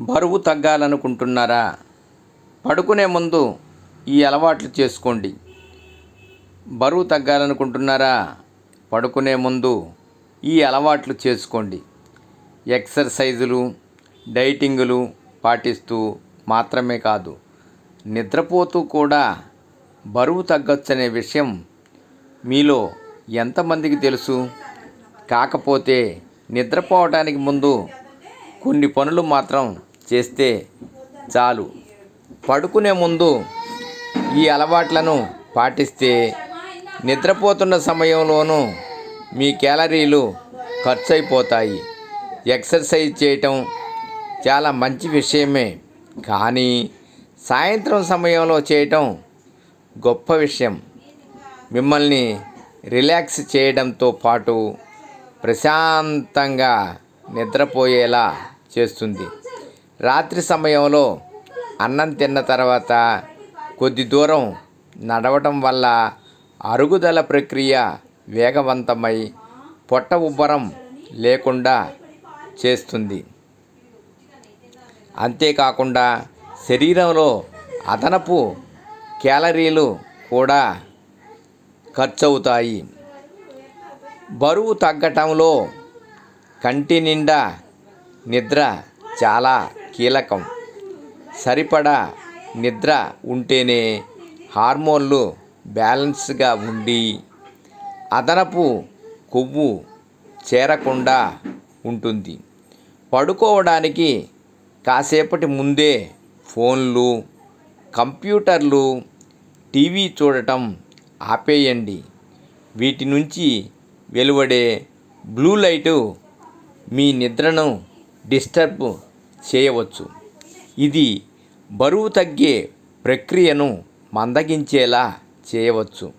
బరువు తగ్గాలనుకుంటున్నారా? పడుకునే ముందు ఈ అలవాట్లు చేసుకోండి. బరువు తగ్గాలనుకుంటున్నారా? పడుకునే ముందు ఈ అలవాట్లు చేసుకోండి. ఎక్సర్సైజులు డైటింగులు పాటిస్తూ మాత్రమే కాదు నిద్రపోతూ కూడా బరువు తగ్గొచ్చనే విషయం మీలో ఎంతమందికి తెలుసు? కాకపోతే నిద్రపోవటానికి ముందు కొన్ని పనులు మాత్రం చేస్తే చాలు. పడుకునే ముందు ఈ అలవాట్లను పాటిస్తే నిద్రపోతున్న సమయంలోనూ మీ క్యాలరీలు ఖర్చు అయిపోతాయి ఎక్సర్సైజ్ చేయటం చాలా మంచి విషయమే. కానీ సాయంత్రం సమయంలో చేయటం గొప్ప విషయం. మిమ్మల్ని రిలాక్స్ చేయడంతో పాటు ప్రశాంతంగా నిద్రపోయేలా చేస్తుంది. రాత్రి సమయంలో అన్నం తిన్న తర్వాత కొద్ది దూరం నడవటం వల్ల అరుగుదల ప్రక్రియ వేగవంతమై పొట్ట ఉబ్బరం లేకుండా చేస్తుంది. అంతేకాకుండా శరీరంలో అదనపు క్యాలరీలు కూడా ఖర్చవుతాయి. బరువు తగ్గటంలో కంటి నిండా నిద్ర చాలా కీలకం. సరిపడా నిద్ర ఉంటేనే హార్మోన్లు బ్యాలెన్స్గా ఉండి అదనపు కొవ్వు చేరకుండా ఉంటుంది. పడుకోవడానికి కాసేపటి ముందే ఫోన్లు కంప్యూటర్లు టీవీ చూడటం ఆపేయండి. వీటి నుంచి వెలువడే బ్లూ లైటు మీ నిద్రను డిస్టర్బ్ చేయవచ్చు. ఇది బరువు తగ్గే ప్రక్రియను మందగించేలా చేయవచ్చు.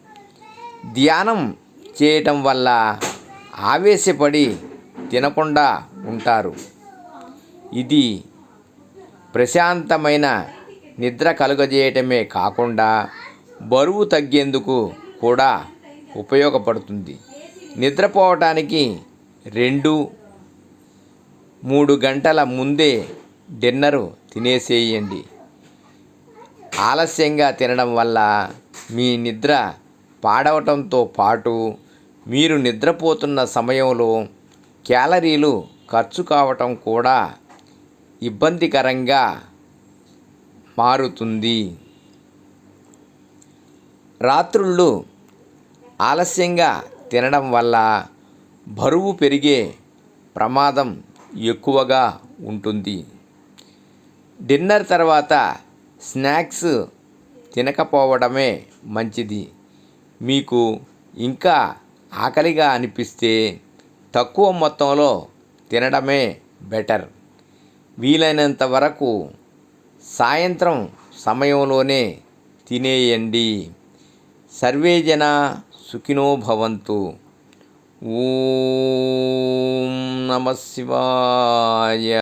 ధ్యానం చేయటం వల్ల ఆవేశపడి తినకుండా ఉంటారు. ఇది ప్రశాంతమైన నిద్ర కలుగజేయటమే కాకుండా బరువు తగ్గేందుకు కూడా ఉపయోగపడుతుంది. నిద్రపోవటానికి రెండు మూడు గంటల ముందే డిన్నరు తినేసేయండి. ఆలస్యంగా తినడం వల్ల మీ నిద్ర పాడవటంతో పాటు మీరు నిద్రపోతున్న సమయంలో క్యాలరీలు ఖర్చు కావటం కూడా ఇబ్బందికరంగా మారుతుంది. రాత్రుళ్ళు ఆలస్యంగా తినడం వల్ల బరువు పెరిగే ప్రమాదం ఎక్కువగా ఉంటుంది. డిన్నర్ తర్వాత స్నాక్స్ తినకపోవడమే మంచిది. మీకు ఇంకా ఆకలిగా అనిపిస్తే తక్కువ మొత్తంలో తినడమే బెటర్. వీలైనంత వరకు సాయంత్రం సమయంలోనే తినేయండి. సర్వేజన సుఖినోభవంతు సుఖినో భవంతు. ఓం నమ శివాయ